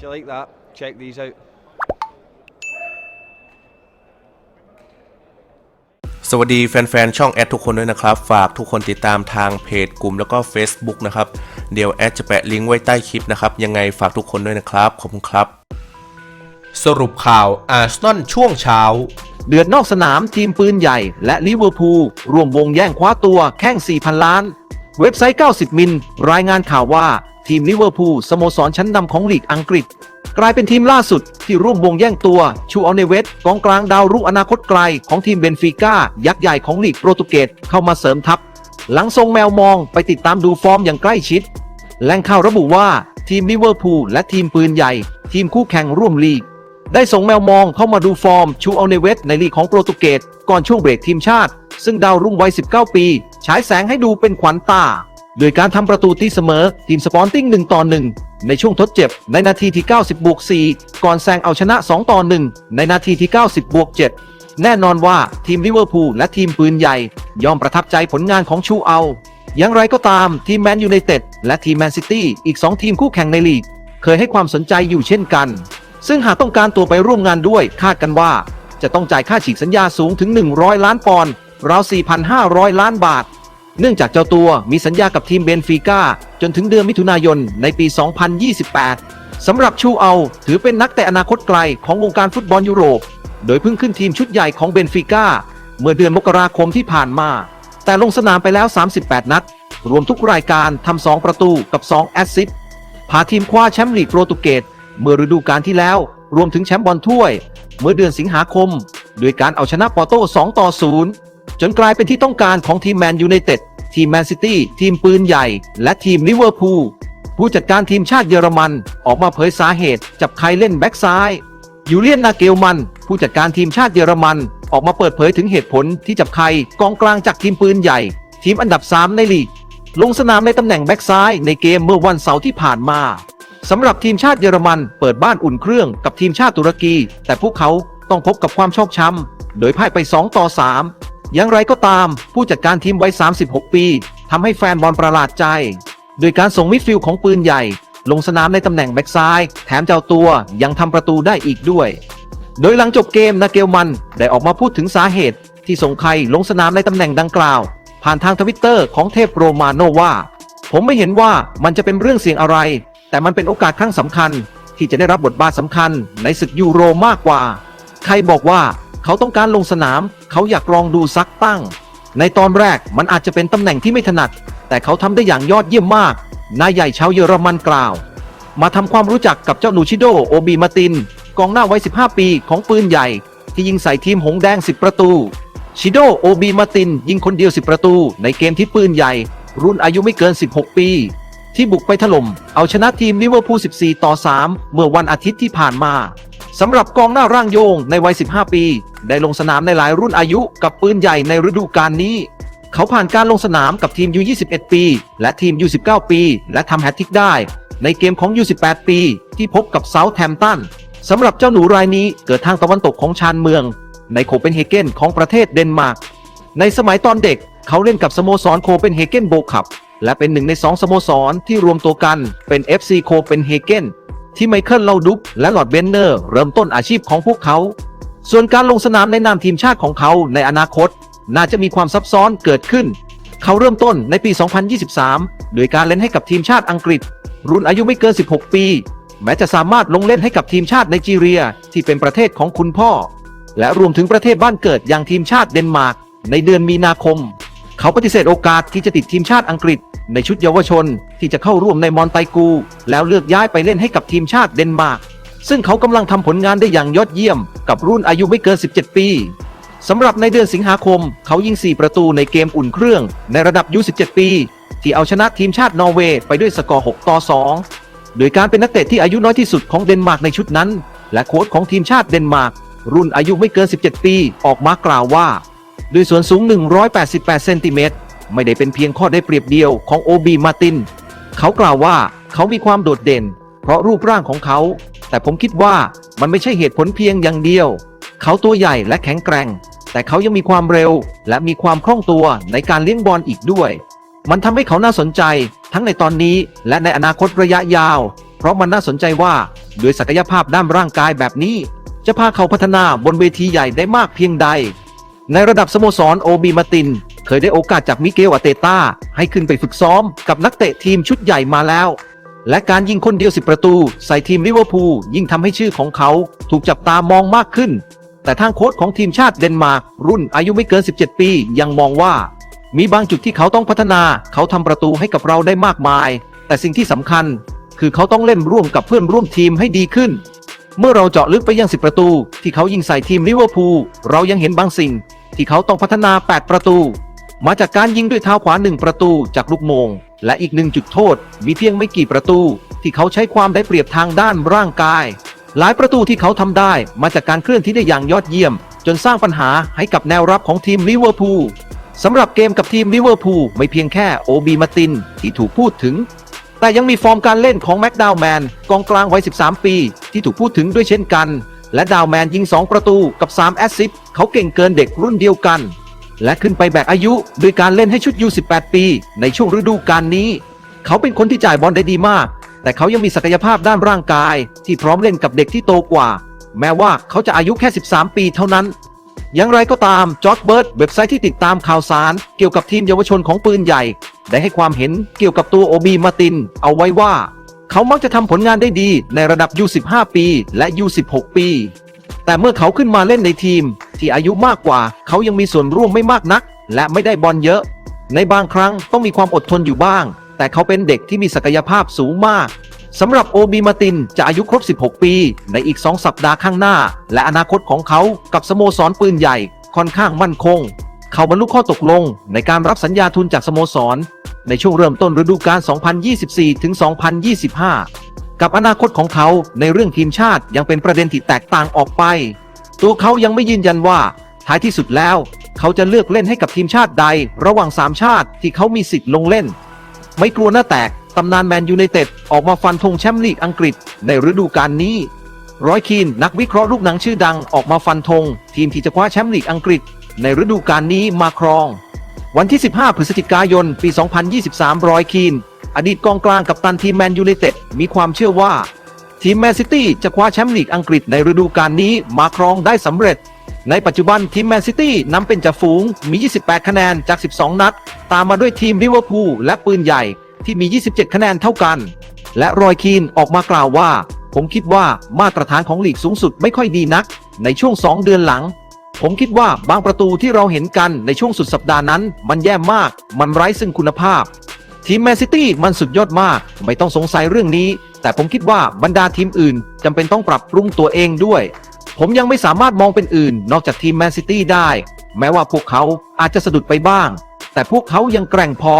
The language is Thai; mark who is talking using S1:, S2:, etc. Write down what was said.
S1: If you like that, check these out.
S2: สวัสดีแฟนๆ ช่องแอดทุกคนด้วยนะครับ ฝากทุกคนติดตามทางเพจกลุ่มแล้วก็ Facebook นะครับ เดี๋ยวแอดจะแปะลิงก์ไว้ใต้คลิปนะครับ ยังไงฝากทุกคนด้วยนะครับ ขอบคุณครับ สรุปข่าวอาร์เซนอลช่วงเช้า
S3: เดือดนอกสนามทีมปืนใหญ่ และลิเวอร์พูลร่วมวงแย่งคว้าตัวแข้ง4,000 ล้าน เว็บไซต์ 90 มิลรายงานข่าวว่า ทีมลิเวอร์พูลสโมสรชั้นนำของลีกอังกฤษ กลายเป็นทีมล่าสุดที่ร่วมวงแย่งตัวชูอัลเนเวสกองกลางดาวรุ่งอนาคตไกลของทีมเบนฟิก้ายักษ์ใหญ่ของลีกโปรตุเกสเข้ามาเสริมทัพ หลังทรงแมวมองไปติดตามดูฟอร์มอย่างใกล้ชิดแหล่งข่าวระบุว่าทีมลิเวอร์พูลและทีมปืนใหญ่ ทีมคู่แข่งร่วมลีก ได้ส่งแมวมองเข้ามาดูฟอร์มชูอัลเนเวสในลีกของโปรตุเกสก่อนช่วงเบรกทีมชาติ ซึ่งดาวรุ่งวัย 19 ปี ฉายแสงให้ดูเป็นขวัญตา โดยการทำประตูตีเสมอทีมสปอร์ติ้ง 1 ต่อ 1 ในช่วงทดเจ็บในนาทีที่ 90บวก4ก่อนแซงเอาชนะ 2 ต่อ 1 ในนาทีที่ 90บวก7แน่นอนว่าทีมลิเวอร์พูลและทีมปืนใหญ่ ยอมประทับใจผลงานของชูเอา อย่างไรก็ตามทีมแมนยูไนเต็ดและทีมแมนซิตี้อีก 2 ทีมคู่แข่งในลีก เคยให้ความสนใจอยู่เช่นกัน ซึ่งหากต้องการตัวไปร่วมงานด้วยคาดกันว่า จะต้องจ่ายค่าฉีกสัญญาสูงถึง 100 ล้านปอนด์ราว4,500 ล้านบาท เนื่องจากเจ้าตัวมีสัญญากับทีมเบนฟิก้าจนถึงเดือนมิถุนายนในปี 2028 สำหรับชูเอา ถือเป็นนักแต่อนาคตไกลของวงการฟุตบอลยุโรป โดยเพิ่งขึ้นทีมชุดใหญ่ของเบนฟิก้าเมื่อเดือนมกราคมที่ผ่านมา แต่ลงสนามไปแล้ว 38 นัด รวมทุกรายการทำ 2 ประตูกับ 2 แอสซิสต์พาทีมคว้าแชมป์ลีกโปรตุเกสเมื่อฤดูกาลที่แล้ว รวมถึงแชมป์บอลถ้วย เมื่อเดือนสิงหาคม โดยการเอาชนะปอร์โต้2ต่อ0จนกลายเป็นที่ต้องการของทีมแมนยูไนเต็ด ทีมแมนซิตี้ทีมปืนใหญ่ และทีมลิเวอร์พูลผู้จัดการทีมชาติเยอรมันออกมาเผยสาเหตุ จับใครเล่นแบ็กซ้ายยูเลียนนาเกลมัน ผู้จัดการทีมชาติเยอรมัน ออกมาเปิดเผยถึงเหตุผลที่จับใครกองกลางจากทีมปืนใหญ่ ทีมอันดับ 3 ในลีก ลงสนามในตำแหน่งแบ็กซ้ายในเกมเมื่อวันเสาร์ที่ผ่านมาสำหรับทีมชาติเยอรมันเปิดบ้านอุ่นเครื่องกับทีมชาติตุรกี แต่พวกเขาต้องพบกับความชอกช้ำโดยพ่ายไป 2 ต่อ 3 อย่างไรก็ตาม ผู้จัดการทีมวัย 36 ปีทำให้แฟนบอลประหลาดใจ โดยการส่งมิดฟิลด์ของปืนใหญ่ ลงสนามในตำแหน่งแบ็กซ้าย แถมเจ้าตัวยังทำประตูได้อีกด้วย โดยหลังจบเกมนาเกลมันได้ออกมาพูดถึงสาเหตุ ที่ส่งใครลงสนามในตำแหน่งดังกล่าว ผ่านทางทวิตเตอร์ของเทพโรมาโนว่า ผมไม่เห็นว่ามันจะเป็นเรื่องเสี่ยงอะไร แต่มันเป็นโอกาสครั้งสำคัญ ที่จะได้รับบทบาทสำคัญในศึกยูโรมากกว่า ใครบอกว่า เขาต้องการลงสนาม เขาอยากลองดูซักตั้ง ในตอนแรกมันอาจจะเป็นตำแหน่งที่ไม่ถนัด แต่เขาทำได้อย่างยอดเยี่ยมมาก นายใหญ่ชาวเยอรมันกล่าว มาทำความรู้จักกับเจ้าหนูชิโดโอบีมาติน กองหน้าวัย 15 ปีของปืนใหญ่ ที่ยิงใส่ทีมหงแดง 10 ประตู ชิโดโอบีมาตินยิงคนเดียว 10 ประตู ในเกมที่ปืนใหญ่ รุ่นอายุไม่เกิน 16 ปี ที่บุกไปถล่มเอาชนะทีมลิเวอร์พูล 14 ต่อ 3 เมื่อวันอาทิตย์ที่ผ่านมาสำหรับกองหน้าร่างโยงในวัย 15 ปี ได้ลงสนามในหลายรุ่นอายุกับปืนใหญ่ในฤดูกาลนี้ เขาผ่านการลงสนามกับทีม U21 ปี และทีม U19 ปี และทำแฮตทริกได้ ในเกมของ U18 ปี ที่พบกับเซาท์แฮมป์ตันสำหรับเจ้าหนูรายนี้เกิดทางตะวันตกของชานเมือง ในโคเปนเฮเกนของประเทศเดนมาร์กในสมัยตอนเด็กเขาเล่นกับสโมสรโคเปนเฮเกนโบคับ และเป็นหนึ่งในสองสโมสรที่รวมตัวกันเป็น FC โคเปนเฮเกนที่ไมเคิลเลาดุกและหลอดเบนเนอร์ เริ่มต้นอาชีพของพวกเขา ส่วนการลงสนามในนามทีมชาติของเขาในอนาคต น่าจะมีความซับซ้อนเกิดขึ้น เขาเริ่มต้นในปี 2023 โดยการเล่นให้กับทีมชาติอังกฤษ รุ่นอายุไม่เกิน 16 ปี แม้จะสามารถลงเล่นให้กับทีมชาติไนจีเรียที่เป็นประเทศของคุณพ่อ และรวมถึงประเทศบ้านเกิดอย่างทีมชาติเดนมาร์กในเดือนมีนาคม เขาปฏิเสธโอกาสที่จะติดทีมชาติอังกฤษ ในชุดเยาวชนที่จะเข้าร่วมในมอนไตกู แล้วเลือกย้ายไปเล่นให้กับทีมชาติเดนมาร์กซึ่งเขากำลังทำผลงานได้อย่างยอดเยี่ยม กับรุ่นอายุไม่เกิน 17 ปีสำหรับในเดือนสิงหาคม เขายิง 4 ประตูในเกมอุ่นเครื่อง ในระดับ U17 ปี ที่เอาชนะทีมชาตินอร์เวย์ไปด้วยสกอร์ 6 ต่อ 2 โดยการเป็นนักเตะที่อายุน้อยที่สุดของเดนมาร์กในชุดนั้น และโค้ชของทีมชาติเดนมาร์กรุ่นอายุไม่เกิน 17 ปี ออกมากล่าวว่า ด้วยส่วนสูง 188 เซนติเมตร ไม่ได้เป็นเพียงข้อได้เปรียบเดียวของโอบีมาติน เขากล่าวว่าเขามีความโดดเด่น เพราะรูปร่างของเขา แต่ผมคิดว่ามันไม่ใช่เหตุผลเพียงอย่างเดียว เขาตัวใหญ่และแข็งแกร่ง แต่เขายังมีความเร็ว และมีความคล่องตัวในการเลี้ยงบอลอีกด้วย มันทำให้เขาน่าสนใจทั้งในตอนนี้และในอนาคตระยะยาว เพราะมันน่าสนใจว่าด้วยศักยภาพด้านร่างกายแบบนี้ จะพาเขาพัฒนาบนเวทีใหญ่ได้มากเพียงใด ในระดับสโมสรโอบีมาติน เคยได้โอกาสจากมิเกลอาเตต้าให้ขึ้นไปฝึกซ้อมกับนักเตะทีมชุดใหญ่มาแล้ว และการยิงคนเดียว10ประตู ใส่ทีมลิเวอร์พูลยิ่งทำให้ชื่อของเขาถูกจับตามองมากขึ้น แต่ทางโค้ชของทีมชาติเดนมาร์กรุ่นอายุไม่เกิน 17 ปี ยังมองว่า มีบางจุดที่เขาต้องพัฒนา เขาทำประตูให้กับเราได้มากมาย แต่สิ่งที่สำคัญ คือเขาต้องเล่นร่วมกับเพื่อนร่วมทีมให้ดีขึ้นเมื่อเราเจาะลึกไปยัง 10 ประตู ที่เขายิงใส่ทีมลิเวอร์พูล เรายังเห็นบางสิ่ง ที่เขาต้องพัฒนา 8 ประตู มาจากการยิงด้วยเท้าขวา1ประตูจากลูกโมง และอีกหนึ่งจุดโทษ มีเพียงไม่กี่ประตู ที่เขาใช้ความได้เปรียบทางด้านร่างกาย หลายประตูที่เขาทำได้มาจากการเคลื่อนที่ได้อย่างยอดเยี่ยม จนสร้างปัญหาให้กับแนวรับของทีมลิเวอร์พูลสำหรับเกมกับทีมลิเวอร์พูลไม่เพียงแค่โอบีมาตินที่ถูกพูดถึง แต่ยังมีฟอร์มการเล่นของแม็กดาวแมนกองกลางวัย 13 ปี ที่ถูกพูดถึงด้วยเช่นกัน และดาวแมนยิง 2 ประตูกับ 3 แอสซิสต์เขาเก่งเกินเด็กรุ่นเดียวกัน และขึ้นไปแบกอายุโดยการเล่นให้ชุดยู18 ปี ในช่วงฤดูกาลนี้ เขาเป็นคนที่จ่ายบอลได้ดีมาก แต่เขายังมีศักยภาพด้านร่างกาย ที่พร้อมเล่นกับเด็กที่โตกว่า แม้ว่าเขาจะอายุแค่ 13 ปีเท่านั้น อย่างไรก็ตามจอร์ดเบิร์ดเว็บไซต์ที่ติดตามข่าวสาร เกี่ยวกับทีมเยาวชนของปืนใหญ่ ได้ให้ความเห็นเกี่ยวกับตัวโอบีมาติน เอาไว้ว่า เขามักจะทำผลงานได้ดีในระดับ U15 ปี และ U16 ปี แต่เมื่อเขาขึ้นมาเล่นในทีม ที่อายุมากกว่า เขายังมีส่วนร่วมไม่มากนัก และไม่ได้บอลเยอะ ในบางครั้งต้องมีความอดทนอยู่บ้าง แต่เขาเป็นเด็กที่มีศักยภาพสูงมากสำหรับโอบีมาตินจะอายุครบ 16 ปี ในอีก 2 สัปดาห์ข้างหน้า และอนาคตของเขากับสโมสรปืนใหญ่ค่อนข้างมั่นคง เขาบรรลุข้อตกลงในการรับสัญญาทุนจากสโมสร ในช่วงเริ่มต้นฤดูกาล 2024-2025 กับอนาคตของเขาในเรื่องทีมชาติยังเป็นประเด็นที่แตกต่างออกไป ตัวเขายังไม่ยืนยันว่าท้ายที่สุดแล้ว เขาจะเลือกเล่นให้กับทีมชาติใด ระหว่าง 3 ชาติที่เขามีสิทธิ์ลงเล่น ไม่กลัวหน้าแตกตำนานแมนยูไนเต็ดออกมาฟันธงแชมป์ลีกอังกฤษในฤดูกาลนี้ ร้อยคีนนักวิเคราะห์ลูกหนังชื่อดังออกมาฟันธง ทีมที่จะคว้าแชมป์ลีกอังกฤษ ในฤดูกาลนี้มาครอง วันที่ 15 พฤศจิกายน ปี 2023 ร้อยคีน อดีตกองกลางกับตันทีมแมนยูไนเต็ดมีความเชื่อว่า ทีมแมนซิตี้จะคว้าแชมป์ลีกอังกฤษในฤดูกาลนี้มาครองได้สำเร็จ ในปัจจุบันทีมแมนซิตี้นำเป็นจ่าฝูงมี 28 คะแนนจาก 12 นัด ตามมาด้วยทีมลิเวอร์พูลและปืนใหญ่ที่มี 27 คะแนนเท่ากัน และรอยคีนออกมากล่าวว่า ผมคิดว่ามาตรฐานของลีกสูงสุดไม่ค่อยดีนัก ในช่วง 2 เดือนหลัง ผมคิดว่าบางประตูที่เราเห็นกันในช่วงสุดสัปดาห์นั้น มันแย่มาก มันไร้ซึ่งคุณภาพ ทีมแมนซิตี้มันสุดยอดมาก ไม่ต้องสงสัยเรื่องนี้ แต่ผมคิดว่าบรรดาทีมอื่นจำเป็นต้องปรับปรุงตัวเองด้วย ผมยังไม่สามารถมองเป็นอื่น นอกจากทีมแมนซิตี้ได้ แม้ว่าพวกเขาอาจจะสะดุดไปบ้าง แต่พวกเขายังแกร่งพอ